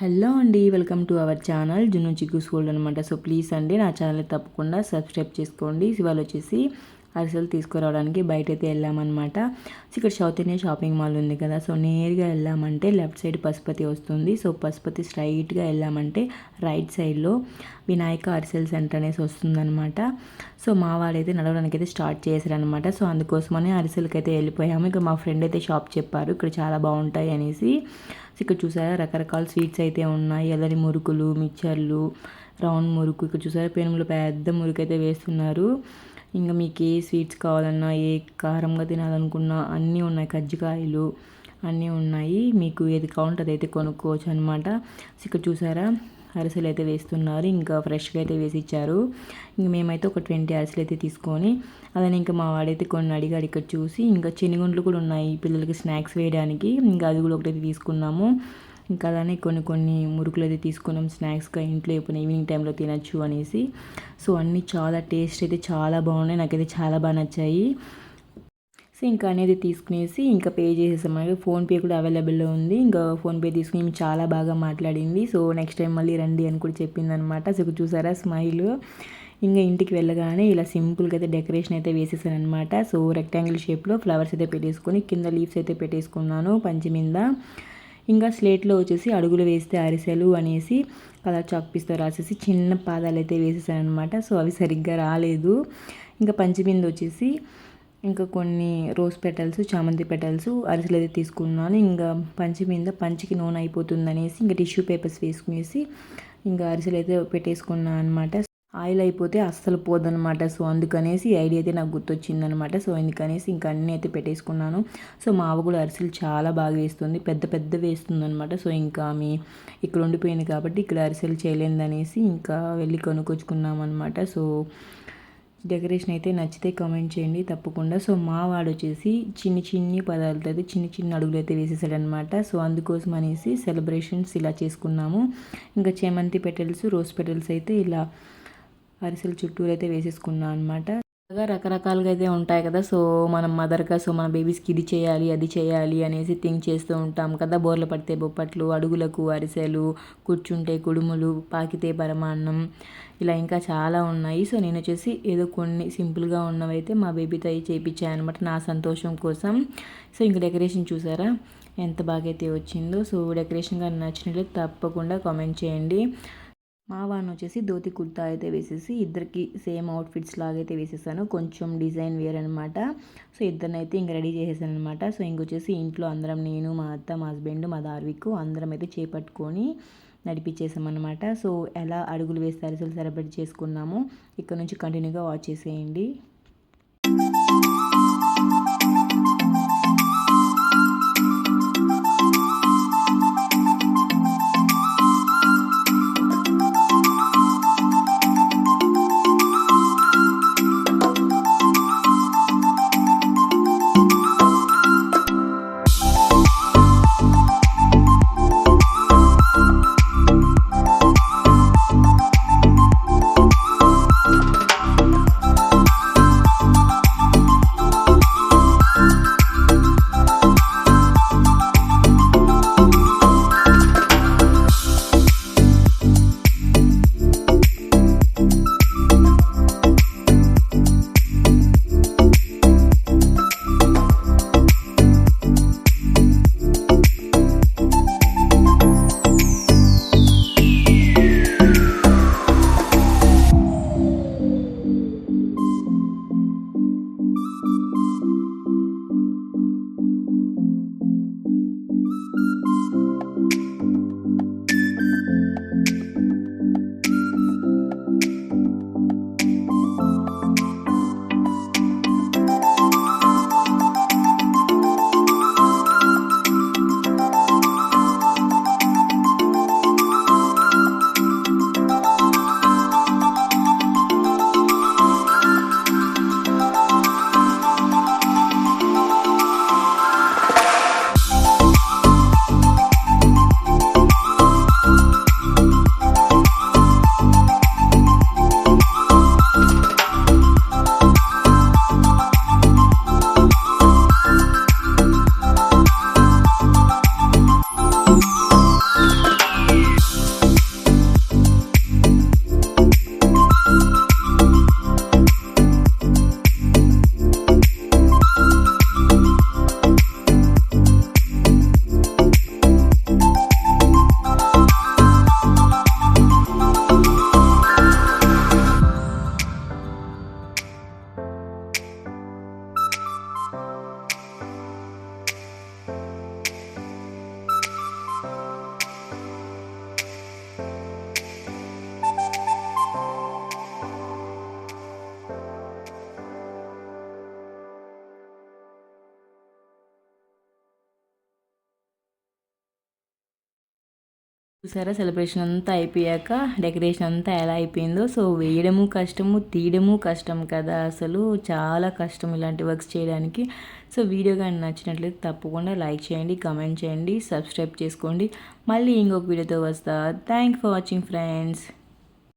Hello అండి welcome to our channel జున్ను చిక్కు స్కూల్ అనమాట సో ప్లీజ్ అండి నా ఛానల్ తప్పకుండా సబ్స్క్రైబ్ చేసుకోండి. ఇవాళ వచ్చేసి అరిసెలు తీసుకురావడానికి బయట అయితే వెళ్ళామన్నమాట. సో ఇక్కడ సౌత్ ఇండియా షాపింగ్ మాల్ ఉంది కదా సో నేరుగా వెళ్ళామంటే లెఫ్ట్ సైడ్ పశుపతి వస్తుంది. సో పశుపతి స్ట్రైట్గా వెళ్ళామంటే రైట్ సైడ్లో వినాయక అరిసెల్ సెంటర్ అనేసి వస్తుందన్నమాట. సో మా వాళ్ళైతే నడవడానికి అయితే స్టార్ట్ చేశారనమాట సో అందుకోసమనే అరిసెలకి అయితే వెళ్ళిపోయాము. ఇక్కడ మా ఫ్రెండ్ అయితే షాప్ చెప్పారు ఇక్కడ చాలా బాగుంటాయి అనేసి. సో ఇక్కడ చూసారా రకరకాల స్వీట్స్ అయితే ఉన్నాయి. ఎల్లని మురుకులు మిక్చర్లు రౌండ్ మురుకు. ఇక్కడ చూసారా పెనుములు పెద్ద మురుకు అయితే వేస్తున్నారు. ఇంకా మీకు ఏ స్వీట్స్ కావాలన్నా ఏ కారంగా తినాలనుకున్నా అన్నీ ఉన్నాయి. కజ్జికాయలు అన్నీ ఉన్నాయి. మీకు ఏది కావాలంటే అదైతే కొనుక్కోవచ్చు అనమాట ఇక్కడ చూసారా అరిసెలు అయితే వేస్తున్నారు. ఇంకా ఫ్రెష్గా అయితే వేసి ఇచ్చారు. ఇంక మేమైతే ఒక ట్వంటీ అరిసెలు అయితే తీసుకొని అదని ఇంకా మా వాడైతే కొన్ని అడిగాడు ఇక్కడ చూసి. ఇంకా చెనిగుండ్లు కూడా ఉన్నాయి పిల్లలకి స్నాక్స్ వేయడానికి. ఇంకా అది కూడా ఒకటైతే తీసుకున్నాము. ఇంకా అలానే కొన్ని కొన్ని మురుకులు అయితే తీసుకున్నాం స్నాక్స్గా ఇంట్లో ఎప్పుడు ఈవినింగ్ టైంలో తినచ్చు అనేసి. సో అన్నీ చాలా టేస్ట్ అయితే చాలా బాగున్నాయి నాకైతే చాలా బాగా నచ్చాయి. సో ఇంకా అనేది తీసుకునేసి ఇంకా పే చేసేసాము ఫోన్పే కూడా అవైలబుల్లో ఉంది. ఇంకా ఫోన్పే తీసుకుని చాలా బాగా మాట్లాడింది. సో నెక్స్ట్ టైం మళ్ళీ రండి అని కూడా చెప్పింది అనమాట సో చూసారా స్మైల్. ఇంకా ఇంటికి వెళ్ళగానే ఇలా సింపుల్గా అయితే డెకరేషన్ అయితే వేసేసానమాట సో రెక్టాంగిల్ షేప్లో ఫ్లవర్స్ అయితే పెట్టేసుకొని కింద లీవ్స్ అయితే పెట్టేసుకున్నాను పంచి మీద. ఇంకా స్లేట్లో వచ్చేసి అడుగులు వేస్తే అరిసెలు అనేసి కలర్ చాక్ పీస్తో రాసేసి చిన్న పాదాలు అయితే వేసేసాను అనమాట సో అవి సరిగ్గా రాలేదు. ఇంకా పంచమింద వచ్చేసి ఇంకా కొన్ని రోజ్ పెటల్స్ చామంతి పెటల్స్ అరిసెలు అయితే తీసుకున్నాను. ఇంకా పంచి మీద పంచికి నూనె అయిపోతుంది అనేసి ఇంకా టిష్యూ పేపర్స్ వేసుకునేసి ఇంకా అరిసెలు అయితే పెట్టేసుకున్నాను అనమాట ఆయిల్ అయిపోతే అస్సలు పోదనమాట. సో అందుకనేసి ఐడియా అయితే నాకు గుర్తొచ్చిందనమాట. సో అందుకనేసి ఇంకా అన్నీ అయితే పెట్టేసుకున్నాను. సో మా ఆవు కూడా అరిసెలు చాలా బాగా వేస్తుంది. పెద్ద పెద్ద వేస్తుంది అనమాట సో ఇంకా ఆమె ఇక్కడ ఉండిపోయింది కాబట్టి ఇక్కడ అరిసెలు చేయలేదనేసి ఇంకా వెళ్ళి కొనుక్కొచ్చుకున్నాం అనమాట సో డెకరేషన్ అయితే నచ్చితే కామెంట్ చేయండి తప్పకుండా. సో మా వాడు వచ్చేసి చిన్ని చిన్ని పదార్థాలు అయితే చిన్న చిన్న అడుగులు అయితే వేసేసాడనమాట. సో అందుకోసం అనేసి సెలబ్రేషన్స్ ఇలా చేసుకున్నాము. ఇంకా చేమంతి పెటల్స్ రోజ్ పెటల్స్ అయితే ఇలా అరిసెలు చుట్టూరు అయితే వేసేసుకున్నాను అనమాట రకరకాలుగా అయితే ఉంటాయి కదా. సో మనం మదర్గా సో మన బేబీస్కి ఇది చేయాలి అది చేయాలి అనేసి థింక్ చేస్తూ ఉంటాం కదా. బోర్లు పడితే బొప్పట్లు అడుగులకు అరిసెలు కూర్చుంటే కుడుములు పాకితే పరమాన్నం ఇలా ఇంకా చాలా ఉన్నాయి. సో నేను వచ్చేసి ఏదో కొన్ని సింపుల్గా ఉన్నవైతే మా బేబీతో అవి చేయించాను అనమాట నా సంతోషం కోసం. సో ఇంక డెకరేషన్ చూసారా? ఎంత బాగా అయితే వచ్చిందో. సో డెకరేషన్ కానీ నచ్చినట్లయితే తప్పకుండా కామెంట్ చేయండి. మావాన్ వచ్చేసి ధోతి కుర్తా అయితే వేసేసి ఇద్దరికి సేమ్ అవుట్ఫిట్స్ లాగా అయితే వేసేసాను. కొంచెం డిజైన్ వేర్ అనమాట సో ఇద్దరిని అయితే ఇంక రెడీ చేసేసాను అనమాట సో ఇంకొచ్చేసి ఇంట్లో అందరం నేను మా అత్త మా హస్బెండ్ మా దార్విక్ అందరం అయితే చేపట్టుకొని నడిపించేసామన్నమాట సో ఎలా అడుగులు వేస్తే అరిసెలు సెలబ్రేట్ చేసుకున్నాము ఇక్కడ నుంచి కంటిన్యూగా వాచ్ చేసేయండి. చూసారా? సెలబ్రేషన్ అంతా అయిపోయాక డెకరేషన్ అంతా ఎలా అయిపోయిందో. సో వేయడము కష్టము తీయడము కష్టం కదా అసలు. చాలా కష్టం ఇలాంటి వర్క్స్ చేయడానికి. సో వీడియో కానీ నచ్చినట్లయితే తప్పకుండా లైక్ చేయండి కమెంట్ చేయండి సబ్స్క్రైబ్ చేసుకోండి. మళ్ళీ ఇంకొక వీడియోతో వస్తా. Thank for watching friends